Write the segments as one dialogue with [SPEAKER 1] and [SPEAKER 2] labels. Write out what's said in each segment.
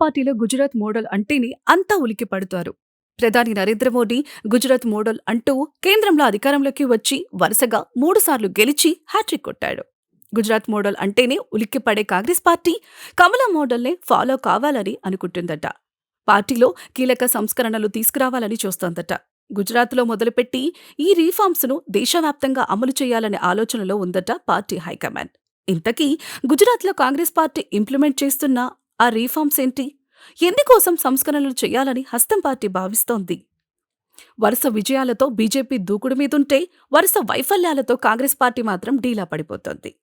[SPEAKER 1] పార్టీలో గుజరాత్ మోడల్ అంటేనే అంతా ఉలికి పడతారు. ప్రధాని నరేంద్ర మోడీ గుజరాత్ మోడల్ అంటూ కేంద్రంలో అధికారంలోకి వచ్చి వరుసగా మూడుసార్లు గెలిచి హ్యాట్రిక్ కొట్టాడు. గుజరాత్ మోడల్ అంటేనే ఉలిక్కిపడే కాంగ్రెస్ పార్టీ కమల మోడల్నే ఫాలో కావాలని అనుకుంటుందట. పార్టీలో కీలక సంస్కరణలు తీసుకురావాలని చూస్తోందట. గుజరాత్లో మొదలుపెట్టి ఈ రీఫార్మ్స్ను దేశవ్యాప్తంగా అమలు చేయాలనే ఆలోచనలో ఉందట పార్టీ హైకమాండ్. ఇంతకీ గుజరాత్లో కాంగ్రెస్ పార్టీ ఇంప్లిమెంట్ చేస్తున్న ఆ రీఫార్మ్స్ ఏంటి? ఎందుకోసం సంస్కరణలు చేయాలని హస్తం పార్టీ భావిస్తోంది? వరుస విజయాలతో బీజేపీ దూకుడు మీదుంటే వరుస వైఫల్యాలతో కాంగ్రెస్ పార్టీ మాత్రం డీలా పడిపోతోంది.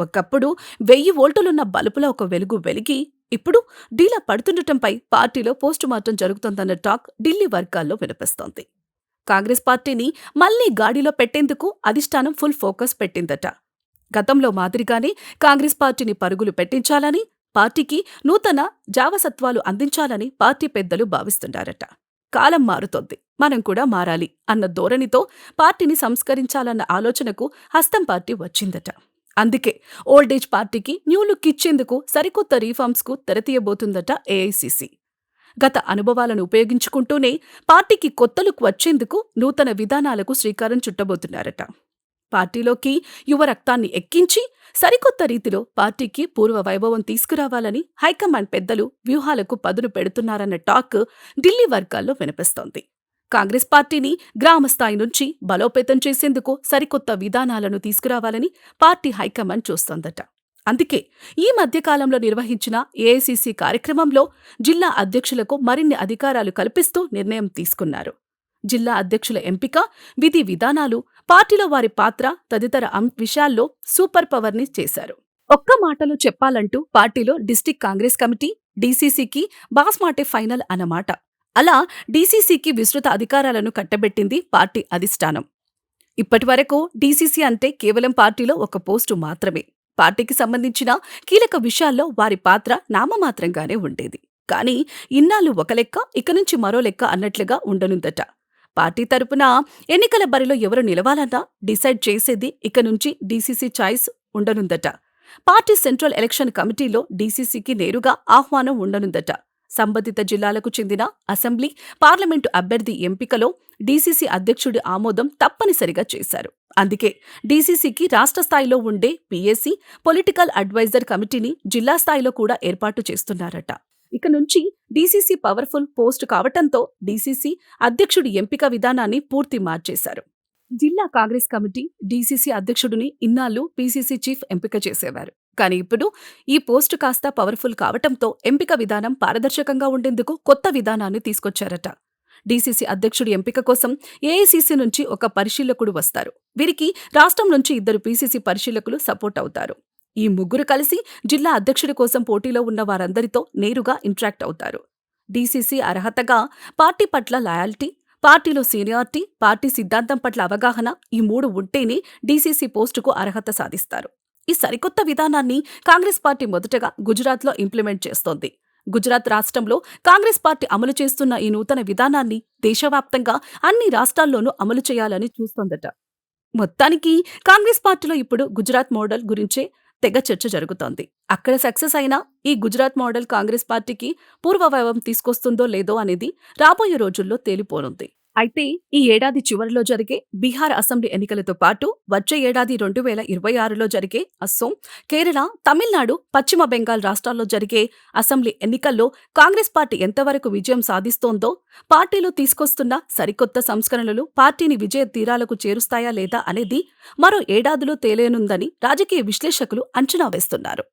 [SPEAKER 1] ఒకప్పుడు వెయ్యి వోల్టులున్న బలుపుల ఒక వెలుగు వెలిగి ఇప్పుడు డీలా పడుతుండటంపై పార్టీలో పోస్టుమార్టం జరుగుతోందన్న టాక్ ఢిల్లీ వర్గాల్లో వినిపిస్తోంది. కాంగ్రెస్ పార్టీని మళ్ళీ గాడిలో పెట్టేందుకు అధిష్టానం ఫుల్ ఫోకస్ పెట్టిందట. గతంలో మాదిరిగానే కాంగ్రెస్ పార్టీని పరుగులు పెట్టించాలని పార్టీకి నూతన జావసత్వాలు అందించాలని పార్టీ పెద్దలు భావిస్తున్నారట. కాలం మారుతోంది. మనం కూడా మారాలి అన్న ధోరణితో పార్టీని సంస్కరించాలన్న ఆలోచనకు హస్తం పార్టీ వచ్చిందట. అందుకే ఓల్డేజ్ పార్టీకి న్యూ లుక్ ఇచ్చేందుకు సరికొత్త రీఫార్మ్స్కు తెరతీయబోతుందట ఏఐసిసి గత అనుభవాలను ఉపయోగించుకుంటూనే పార్టీకి కొత్త లుక్ వచ్చేందుకు నూతన విధానాలకు శ్రీకారం చుట్టబోతున్నారట. పార్టీలోకి యువ రక్తాన్ని ఎక్కించి సరికొత్త రీతిలో పార్టీకి పూర్వ వైభవం తీసుకురావాలని హైకమాండ్ పెద్దలు వ్యూహాలకు పదును పెడుతున్నారన్న టాక్ ఢిల్లీ వర్గాల్లో వినిపిస్తోంది. కాంగ్రెస్ పార్టీని గ్రామస్థాయి నుంచి బలోపేతం చేసేందుకు సరికొత్త విధానాలను తీసుకురావాలని పార్టీ హైకమాండ్ చూస్తోందట. అందుకే ఈ మధ్యకాలంలో నిర్వహించిన ఏఐసిసి కార్యక్రమంలో జిల్లా అధ్యక్షులకు మరిన్ని అధికారాలు కల్పిస్తూ నిర్ణయం తీసుకున్నారు. జిల్లా అధ్యక్షుల ఎంపిక విధి విధానాలు పార్టీలో వారి పాత్ర తదితర విషయాల్లో సూపర్ పవర్ని చేశారు. ఒక్క మాటలో చెప్పాలంటూ పార్టీలో డిస్టిక్ కాంగ్రెస్ కమిటీ డీసీసీకి బాస్ మాటే ఫైనల్ అన్నమాట. అలా డీసీసీకి విస్తృత అధికారాలను కట్టబెట్టింది పార్టీ అధిష్టానం. ఇప్పటివరకు డీసీసీ అంటే కేవలం పార్టీలో ఒక పోస్టు మాత్రమే. పార్టీకి సంబంధించిన కీలక విషయాల్లో వారి పాత్ర నామమాత్రంగానే ఉండేది. కానీ ఇన్నాళ్ళు ఒక లెక్క ఇక నుంచి మరో లెక్క అన్నట్లుగా ఉండనుందట. పార్టీ తరపున ఎన్నికల బరిలో ఎవరు నిలవాలన్నా డిసైడ్ చేసేది ఇక నుంచి డీసీసీ చాయిస్ ఉండనుందట. పార్టీ సెంట్రల్ ఎలక్షన్ కమిటీలో డీసీసీకి నేరుగా ఆహ్వానం ఉండనుందట. సంబంధిత జిల్లాలకు చెందిన అసెంబ్లీ పార్లమెంటు అభ్యర్థి ఎంపికలో డీసీసీ అధ్యక్షుడి ఆమోదం తప్పనిసరిగా చేశారు. అందుకే డీసీసీకి రాష్ట్ర స్థాయిలో ఉండే పీఏసీ పొలిటికల్ అడ్వైజర్ కమిటీని జిల్లా స్థాయిలో కూడా ఏర్పాటు చేస్తున్నారట. ఇక నుంచి డీసీసీ పవర్ఫుల్ పోస్ట్ కావటంతో డీసీసీ అధ్యక్షుడి ఎంపిక విధానాన్ని పూర్తి మార్చేశారు. జిల్లా కాంగ్రెస్ కమిటీ డీసీసీ అధ్యక్షుడిని ఇన్నాళ్ళు పీసీసీ చీఫ్ ఎంపిక చేసేవారు. కానీ ఇప్పుడు ఈ పోస్టు కాస్త పవర్ఫుల్ కావటంతో ఎంపిక విధానం పారదర్శకంగా ఉండేందుకు కొత్త విధానాన్ని తీసుకొచ్చారట. డీసీసీ అధ్యక్షుడి ఎంపిక కోసం ఏఐసీసీ నుంచి ఒక పరిశీలకుడు వస్తారు. వీరికి రాష్ట్రం నుంచి ఇద్దరు పీసీసీ పరిశీలకులు సపోర్ట్ అవుతారు. ఈ ముగ్గురు కలిసి జిల్లా అధ్యక్షుడి కోసం పోటీలో ఉన్న వారందరితో నేరుగా ఇంటరాక్ట్ అవుతారు. డీసీసీ అర్హతగా పార్టీ పట్ల లాయాల్టీ పార్టీలో సీనియారిటీ పార్టీ సిద్ధాంతం పట్ల అవగాహన ఈ మూడు ఉంటేనే డీసీసీ పోస్టుకు అర్హత సాధిస్తారు. ఈ సరికొత్త విధానాన్ని కాంగ్రెస్ పార్టీ మొదటగా గుజరాత్లో ఇంప్లిమెంట్ చేస్తోంది. గుజరాత్ రాష్ట్రంలో కాంగ్రెస్ పార్టీ అమలు చేస్తున్న ఈ నూతన విధానాన్ని దేశవ్యాప్తంగా అన్ని రాష్ట్రాల్లోనూ అమలు చేయాలని చూస్తోందట. మొత్తానికి కాంగ్రెస్ పార్టీలో ఇప్పుడు గుజరాత్ మోడల్ గురించే తెగ చర్చ జరుగుతోంది. అక్కడ సక్సెస్ అయినా ఈ గుజరాత్ మోడల్ కాంగ్రెస్ పార్టీకి పూర్వవైభవం తీసుకొస్తుందో లేదో అనేది రాబోయే రోజుల్లో తేలిపోనుంది. అయితే ఈ ఏడాది చివరిలో జరిగే బీహార్ అసెంబ్లీ ఎన్నికలతో పాటు వచ్చే ఏడాది రెండు వేల ఇరవై ఆరులో జరిగే అస్సోం కేరళ తమిళనాడు పశ్చిమ బెంగాల్ రాష్ట్రాల్లో జరిగే అసెంబ్లీ ఎన్నికల్లో కాంగ్రెస్ పార్టీ ఎంతవరకు విజయం సాధిస్తోందో పార్టీలో తీసుకొస్తున్న సరికొత్త సంస్కరణలు పార్టీని విజయ తీరాలకు చేరుస్తాయా లేదా అనేది మరో ఏడాదిలో తేలేనుందని రాజకీయ విశ్లేషకులు అంచనా వేస్తున్నారు.